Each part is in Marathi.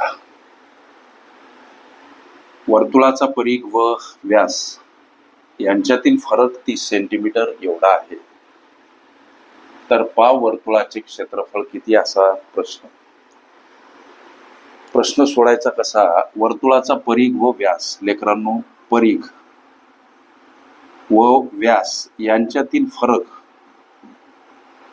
बघा वर्तुळाचा परीघ व व्यास यांच्यातील फरक तीस सेंटीमीटर एवढा आहे. तर पाव वर्तुळाचे क्षेत्रफळ किती असा प्रश्न? प्रश्न सोडायचा कसा? वर्तुळाचा परीघ व व्यास लेकरांनो परीघ व व्यास यांच्यातील फरक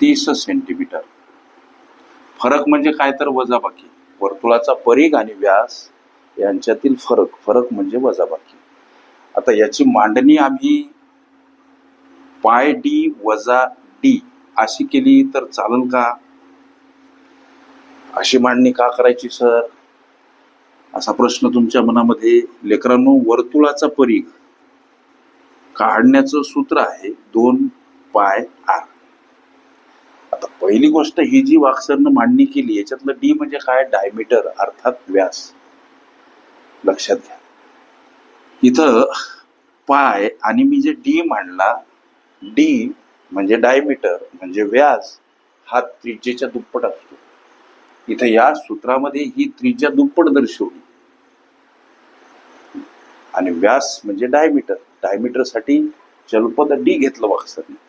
तीस सेंटीमीटर फरक म्हणजे काय तर वजाबाकी. वर्तुळाचा परीघ आणि व्यास यांच्यातील फरक. फरक म्हणजे वजाबाकी. आता याची मांडणी आम्ही पाय डी वजा डी अशी केली तर चालेल का? अशी मांडणी का करायची सर? असा प्रश्न तुमच्या मनामध्ये. लेकरांनो वर्तुळाचा परीघ काढण्याचं सूत्र आहे दोन पाय आर. आता पहिली गोष्ट ही जी वाक्सरनं मांडणी केली याच्यातलं डी म्हणजे काय? डायमीटर अर्थात व्यास. लक्षात घ्या. इथं पाय आणि मी जे डी मांडला डी म्हणजे डायमीटर म्हणजे व्यास हा त्रिज्येच्या दुप्पट असतो. इथं या सूत्रामध्ये ही त्रिज्या दुप्पट दर्शवली. आणि व्यास म्हणजे डायमीटर. डायमीटरसाठी चलपद डी घेतलं वाक्सरने.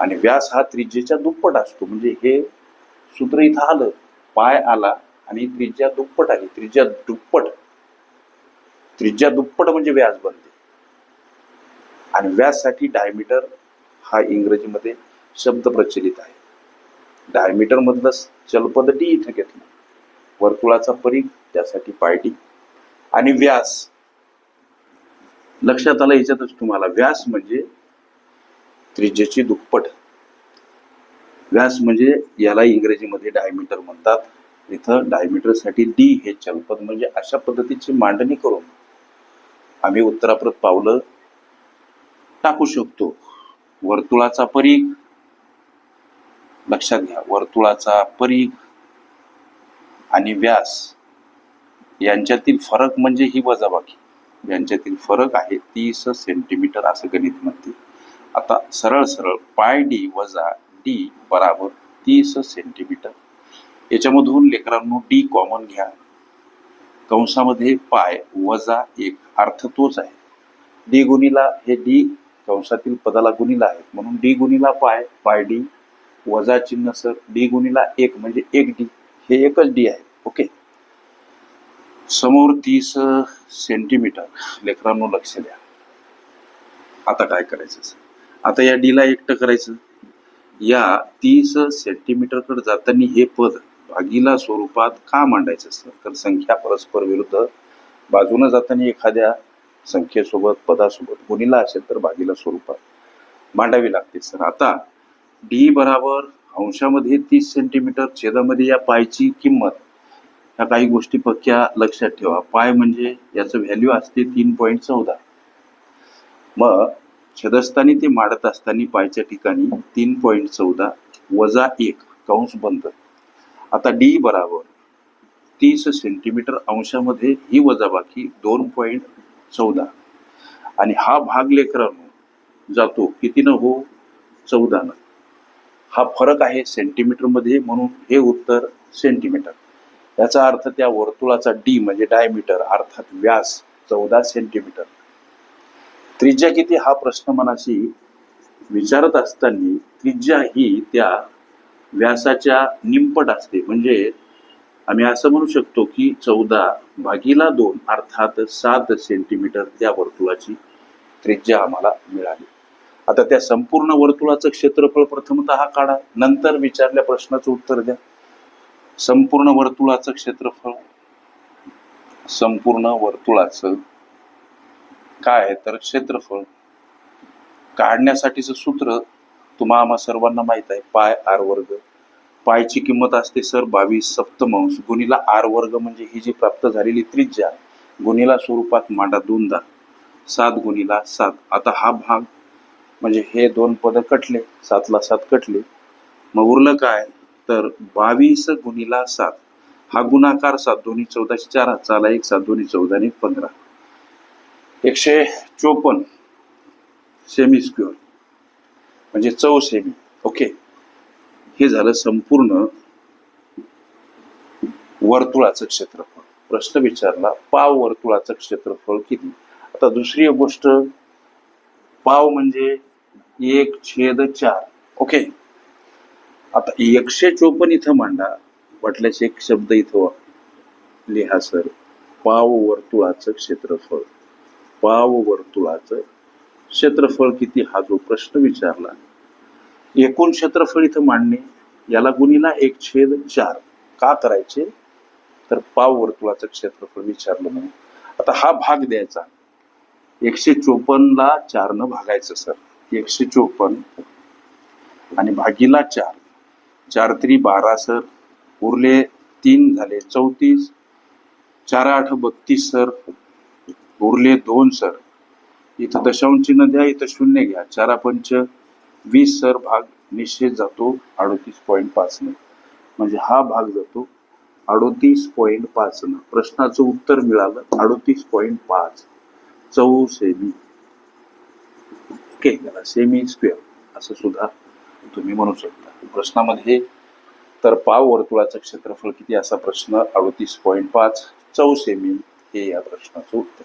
आणि व्यास हा त्रिज्येच्या दुप्पट असतो. म्हणजे हे सूत्र इथं आलं पाय आला आणि त्रिज्या दुप्पट आली. त्रिज्या दुप्पट. त्रिज्या दुप्पट म्हणजे व्यास बनते. आणि व्याससाठी डायमीटर हा इंग्रजीमध्ये शब्द प्रचलित आहे. डायमीटर मधलं चलपद डी इथं घेतलं. वर्तुळाचा परीघ त्यासाठी पायटी. आणि व्यास. लक्षात आलं याच्यातच तुम्हाला. व्यास म्हणजे त्रिज्येची दुप्पट. व्यास म्हणजे याला इंग्रजीमध्ये डायमीटर म्हणतात. इथं डायमीटरसाठी डी हे चलपद म्हणजे अशा पद्धतीची मांडणी करून आम्ही उत्तराप्रत पावलं. टाकू शकतो. वर्तुळाचा परीघ. लक्षात घ्या वर्तुळाचा परीघ आणि व्यास यांच्यातील फरक म्हणजे ही वजाबाकी. यांच्यातील फरक आहे तीस सेंटीमीटर असं गणित म्हणते. आता सरळ सरळ पाय डी वजा डी बराबर तीस सेंटीमीटर. याच्यामधून लेकरांनो डी कॉमन घ्या. कंसामध्ये पाय वजा एक अर्थ तोच आहे. डी गुणीला हे डी कंसातील पदाला गुणीला आहे म्हणून डी गुणीला पाय पाय डी वजा चिन्ह सर डी गुणीला एक म्हणजे एक डी. हे एकच डी आहे. ओके? समोर तीस सेंटीमीटर. लेकरांनो लक्ष द्या. आता काय करायचं सर? आता या डीला एकटं करायचं. या तीस सेंटीमीटरकडे जाताना हे पद भागीला स्वरूपात का मांडायचं सर तर संख्या परस्पर विरुद्ध बाजूनं जाताना एखाद्या संख्येसोबत पदासोबत गुणीला असेल तर भागीला स्वरूपात मांडावी लागते सर. आता डी बराबर अंशामध्ये तीस सेंटीमीटर छेदामध्ये या पायची किंमत ह्या काही गोष्टी पक्क्या लक्षात ठेवा. पाय म्हणजे याचं व्हॅल्यू असते तीन पॉईंट चौदा. मग छदस्थानी ते माडत असताना पायच्या ठिकाणी तीन पॉईंट चौदा वजा एक कंस बंद. आता डी बराबर. तीस सेंटीमीटर अंशामध्ये ही वजाबाकी दोन पॉईंट चौदा. आणि हा भाग लेकरांनो जातो कितीनं हो? चौदानं हा फरक आहे सेंटीमीटरमध्ये म्हणून हे उत्तर सेंटीमीटर याचा अर्थ त्या वर्तुळाचा डी म्हणजे डायमीटर अर्थात व्यास चौदा सेंटीमीटर त्रिज्या किती हा प्रश्न मनाशी विचारत असताना त्रिज्या ही त्या व्यासाच्या निंपट असते. म्हणजे आम्ही असं म्हणू शकतो की चौदा भागीला दोन अर्थात सात सेंटीमीटर त्या वर्तुळाची त्रिज्या आम्हाला मिळाली. आता त्या संपूर्ण वर्तुळाचं क्षेत्रफळ प्रथमतः काढा. नंतर विचारल्या प्रश्नाचं उत्तर द्या. संपूर्ण वर्तुळाचं क्षेत्रफळ संपूर्ण वर्तुळाचं काय आहे? तर क्षेत्रफळ. काढण्यासाठीचं सूत्र तुम्हा आम्हा सर्वांना माहीत आहे पाय आर वर्ग. पायची किंमत असते सर बावीस सप्तमांश गुणीला आर वर्ग म्हणजे ही जी प्राप्त झालेली त्रिज्या गुणीला स्वरूपात मांडा दोनदा. सात गुणीला सात. आता हा भाग म्हणजे हे दोन पद कटले सातला सात कटले. मग उरलं काय? तर बावीस गुणीला सात. हा गुणाकार सात दोन्ही चौदाशे चार हाताला एक सात दोन्ही चौदा आणि एक पंधरा. एकशे चोपन्न सेमी स्क्वेअर म्हणजे चौ सेमी ओके हे झालं संपूर्ण वर्तुळाचं क्षेत्रफळ. प्रश्न विचारला पाव वर्तुळाचं क्षेत्रफळ किती? आता दुसरी गोष्ट पाव म्हणजे एक छेद चार. ओके आता एकशे चोपन्न इथं मांडा वाटल्यास एक शब्द इथं लिहा सर. पाव वर्तुळाचं क्षेत्रफळ. पाव वर्तुळाचं क्षेत्रफळ किती? हा जो प्रश्न विचारला. एकूण क्षेत्रफळ इथं मांडणे याला गुणीला एक छेद चार. का करायचे? तर पाव वर्तुळाचं क्षेत्रफळ विचारलं म्हणून. आता हा भाग द्यायचा. एकशे चोपन्नला चारनं भागायचं सर. एकशे चोपन्न आणि भागीला चार. चार त्रि बारा सर. उरले तीन झाले चौतीस. चार आठ बत्तीस सर. उरले दोन सर. इथं दशांश चिन्ह द्या इथं शून्य घ्या. चारा पंच वीस सर भाग निश्चित जातो अडोतीस पॉईंट पाचनं म्हणजे हा भाग जातो अडोतीस पॉईंट पाचनं प्रश्नाचं उत्तर मिळालं अडोतीस पॉईंट पाच. चौ सेमी. ओके याला सेमी स्क्वेअर असं सुद्धा तुम्ही म्हणू शकता. प्रश्नामध्ये तर पाव वर्तुळाचं क्षेत्रफळ किती असा प्रश्न? अडोतीस पॉईंट पाच. चौ सेमी हे या प्रश्नाचं उत्तर.